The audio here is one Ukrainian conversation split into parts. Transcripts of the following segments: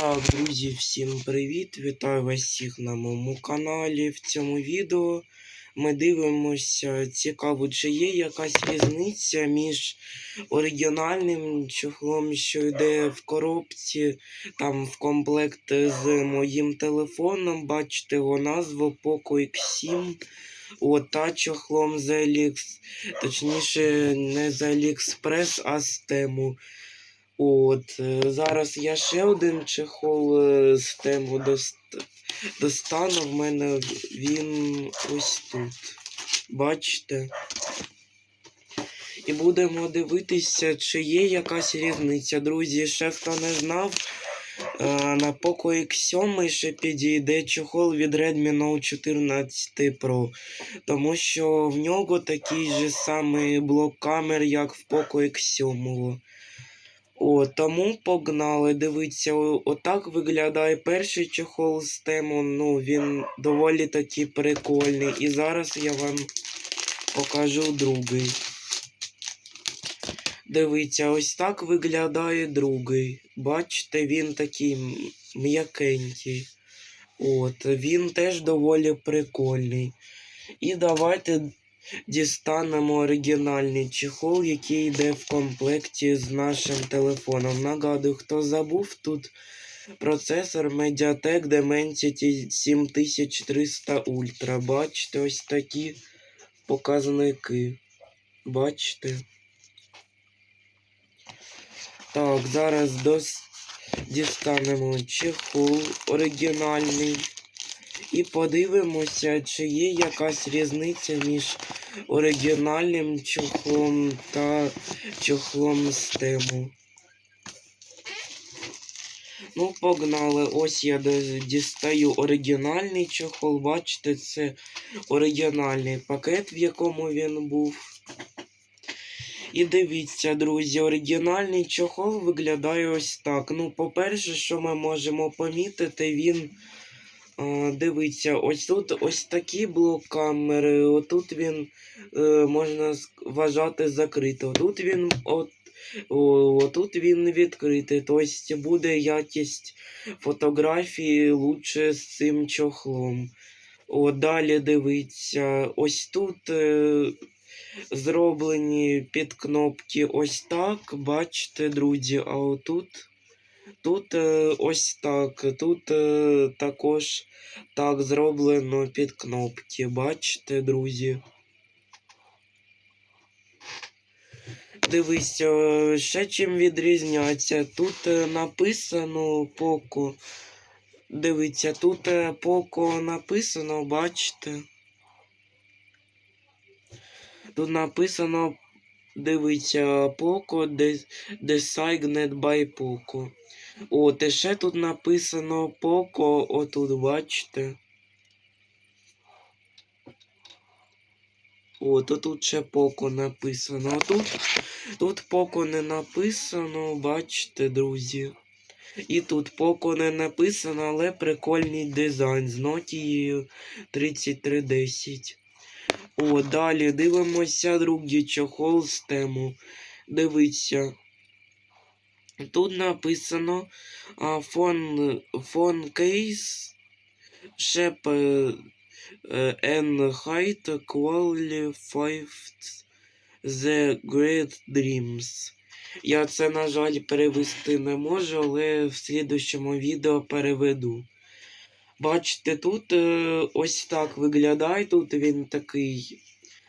Так, друзі, всім привіт! Вітаю вас всіх на моєму каналі. В цьому відео ми дивимося цікаво, чи є якась різниця між оригінальним чохлом, що йде в коробці, там в комплект з моїм телефоном. Бачите його назву Poco X7. От, та чохлом з Elix, точніше, не з AliExpress, а з Тему. От, е, зараз я ще один чехол е, з тему дост... достану. В мене він ось тут. Бачите? І будемо дивитися, чи є якась різниця. Друзі, ще хто не знав, е, на Poco X7 ще підійде чохол від Redmi Note 14 Pro. Тому що в нього такий же самий блок камер, як в Poco X7. О, тому погнали. Дивіться, отак виглядає перший чохол з тему. Ну, він доволі таки прикольний. І зараз я вам покажу другий. Дивіться, ось так виглядає другий. Бачите, він такий м'якенький. От, він теж доволі прикольний. І давайте дістанемо оригінальний чехол, який йде в комплекті з нашим телефоном. Нагадую, хто забув, тут процесор Mediatek Dimensity 7300 Ultra. Бачите, ось такі показники. Бачите? Так, зараз дос... дістанемо чехол оригінальний. І подивимося, чи є якась різниця між оригінальним чохлом та чохлом з тему. Ну, погнали. Ось я дістаю оригінальний чохол. Бачите, це оригінальний пакет, в якому він був. І дивіться, друзі, оригінальний чохол виглядає ось так. Ну, по-перше, що ми можемо помітити, він. А, дивіться, ось тут ось такі блок камери, отут він е, можна вважати закритий. Отут він от, отут він відкритий. Тобто буде якість фотографії лучше з цим чохлом. О, далі дивіться, ось тут е, зроблені під кнопки ось так. Бачите, друзі, а отут. Тут е, ось так. Тут е, також так зроблено під кнопки. Бачите, друзі. Дивись, е, ще чим відрізняться. Тут написано Poco. Дивіться, тут Poco написано, бачите. Тут написано, дивіться, Poco Des- Designed by Poco. От, і ще тут написано Poco, отут, бачите. О, то тут ще Poco написано. А тут, Poco не написано, бачите, друзі. І тут Poco не написано, але прикольний дизайн з Nokia 3310. О, далі дивимося другий чохол з тему. Дивіться. Тут написано а, фон, фон кейс шеп height qualified the great dreams. Я це, на жаль, перевести не можу, але в слідущому відео переведу. Бачите, тут е, ось так виглядає. Тут він такий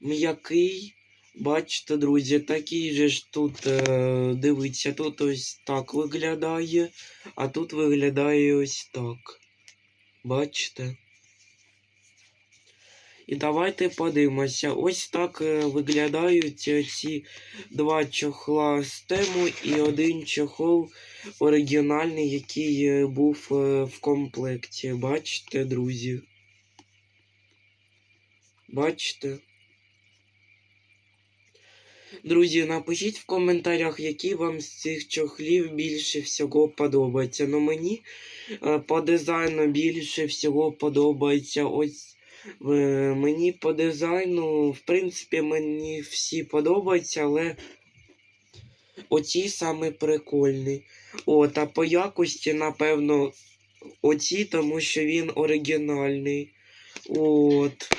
м'який. Бачите, друзі, такий же ж тут, е, дивіться, тут ось так виглядає, а тут виглядає ось так. Бачите? І давайте подивимося. Ось так е, виглядають ці два чохла з тему і один чохол оригінальний, який е, був е, в комплекті. Бачите, друзі? Бачите? Друзі, напишіть в коментарях, які вам з цих чохлів більше всього подобається. Ну мені е, по дизайну більше всього подобається ось. Мені по дизайну, в принципі, мені всі подобаються, але оці саме прикольний. От, а по якості, напевно, оці, тому що він оригінальний. От.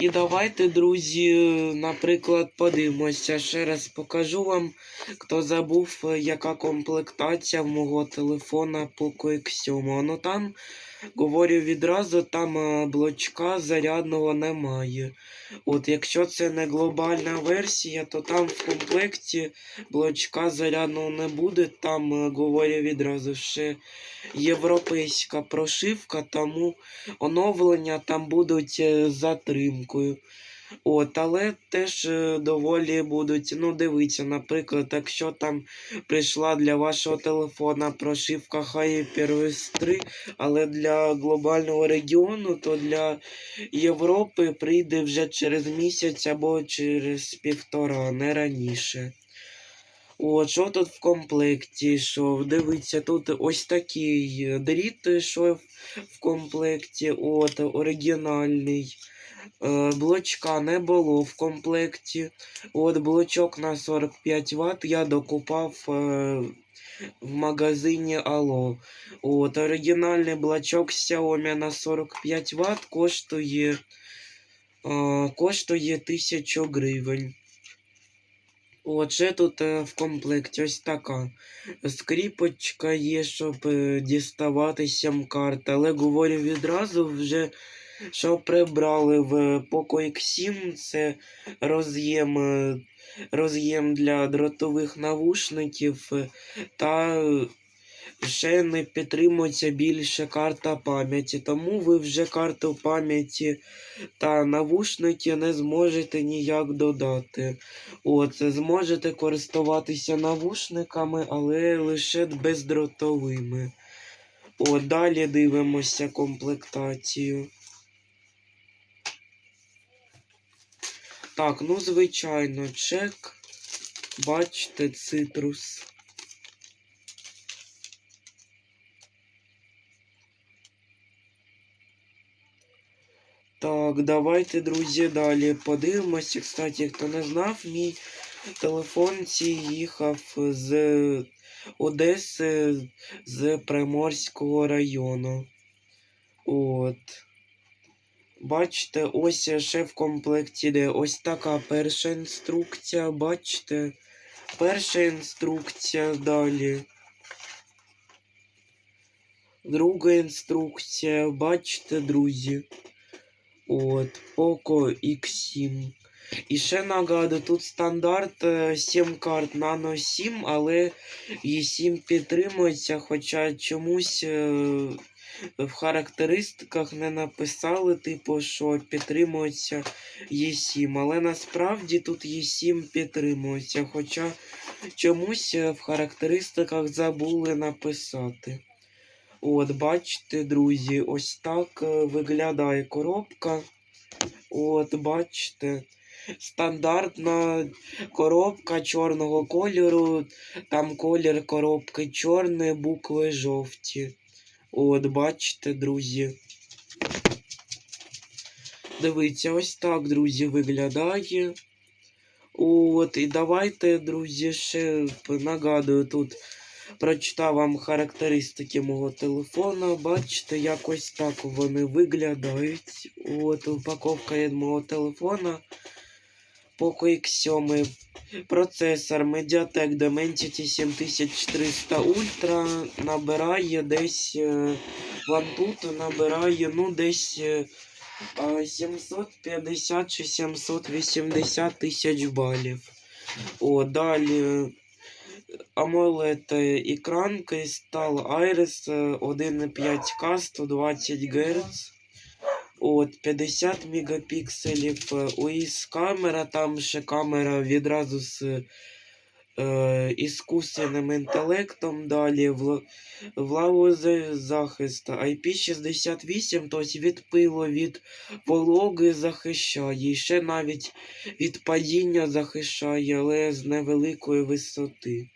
І давайте, друзі, наприклад, подивимося. Ще раз покажу вам, хто забув, яка комплектація в мого телефона Poco X7. Ну там, говорю відразу, там е, блочка зарядного немає. От якщо це не глобальна версія, то там в комплекті блочка зарядного не буде. Там, е, говорю відразу, ще європейська прошивка, тому оновлення там будуть е, з затримкою. От, але теж е, доволі будуть, ну, дивіться, наприклад, якщо там прийшла для вашого телефона прошивка HyperOS 3, але для глобального регіону, то для Європи прийде вже через місяць або через півтора, не раніше. От, що тут в комплекті йшов? Дивіться, тут ось такий дріт йшов в комплекті, от, оригінальний. Е, блочка не було в комплекті. От блочок на 45 Вт я докупав е, в магазині Allo. От, оригінальний блочок Xiaomi на 45 Вт коштує, е, коштує 1000 гривень. От ще тут е, в комплекті ось така скріпочка є, щоб е, діставати сім-карт, але говорю відразу вже, що прибрали в Poco X7, це роз'єм, е, роз'єм для дротових навушників е, та ще не підтримується більше карта пам'яті, тому ви вже карту пам'яті та навушники не зможете ніяк додати. От, зможете користуватися навушниками, але лише бездротовими. От, далі дивимося комплектацію. Так, ну звичайно, чек. Бачите, цитрус. Так, давайте, друзі, далі подивимося. Кстати, хто не знав, мій телефон їхав з Одеси, з Приморського району. От. Бачите, ось ще в комплекті йде ось така перша інструкція. Бачите? Перша інструкція далі. Друга інструкція, бачите, друзі. От, Poco X7. І ще нагадую, тут стандарт е, 7 карт Nano 7, але E7 підтримується, хоча чомусь е, в характеристиках не написали, типу, що підтримується E7. Але насправді тут E7 підтримується, хоча чомусь е, в характеристиках забули написати. От, бачите, друзі, ось так е, виглядає коробка. От, бачите. Стандартна коробка чорного кольору. Там колір коробки чорний, букви жовті. От, бачите, друзі. Дивіться, ось так, друзі, виглядає. От, і давайте, друзі, ще нагадую тут прочитав вам характеристики мого телефона. Бачите, якось так вони виглядають. От упаковка від мого телефона. Poco X7. Процесор Mediatek Dimensity 7400 Ultra набирає десь е, Вантут набирає ну десь е, 750 чи 780 тисяч балів. О, далі AMOLED е, екран Crystal Iris е, 1,5К 120 Гц. От 50 мегапікселів УІС камера, там ще камера відразу з е, іскусственним інтелектом. Далі вла- влагозахист IP68, тобто від пилу, від вологи захищає. І ще навіть від падіння захищає, але з невеликої висоти.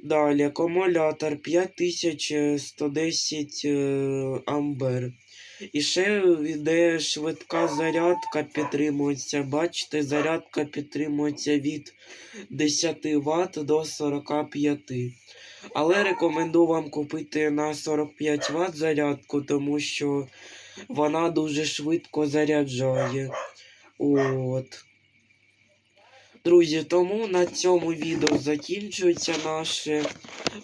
Далі акумулятор 5110 е, ампер. І ще йде швидка зарядка підтримується. Бачите, зарядка підтримується від 10 Вт до 45. Але рекомендую вам купити на 45 Вт зарядку, тому що вона дуже швидко заряджає. От. Друзі, тому на цьому відео закінчується наше.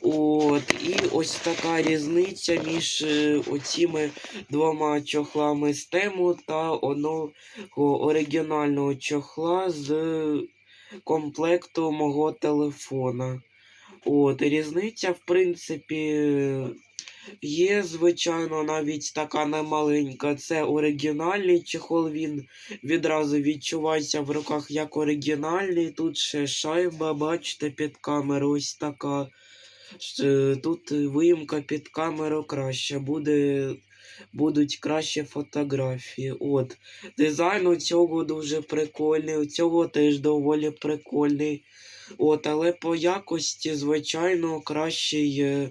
От, і ось така різниця між е, оціми двома чохлами з тему та одного оригінального чохла з комплекту мого телефона. От, різниця, в принципі, є, звичайно, навіть така немаленька. Це оригінальний чехол, він відразу відчувається в руках як оригінальний. Тут ще шайба, бачите, під камеру ось така. Тут виїмка під камеру краща, буде, будуть кращі фотографії. От. Дизайн у цього дуже прикольний, у цього теж доволі прикольний. От, але по якості, звичайно, кращий е,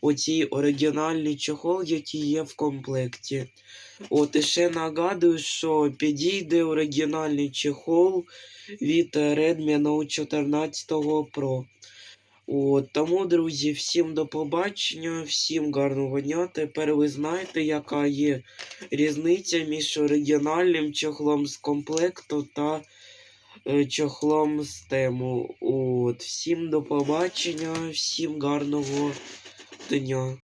оцій оригінальний чохол, який є в комплекті. От, і ще нагадую, що підійде оригінальний чехол від Redmi Note 14 Pro. От, тому, друзі, всім до побачення, всім гарного дня. Тепер ви знаєте, яка є різниця між оригінальним чохлом з комплекту та чохлом з. От, всім до побачення, всім гарного дня.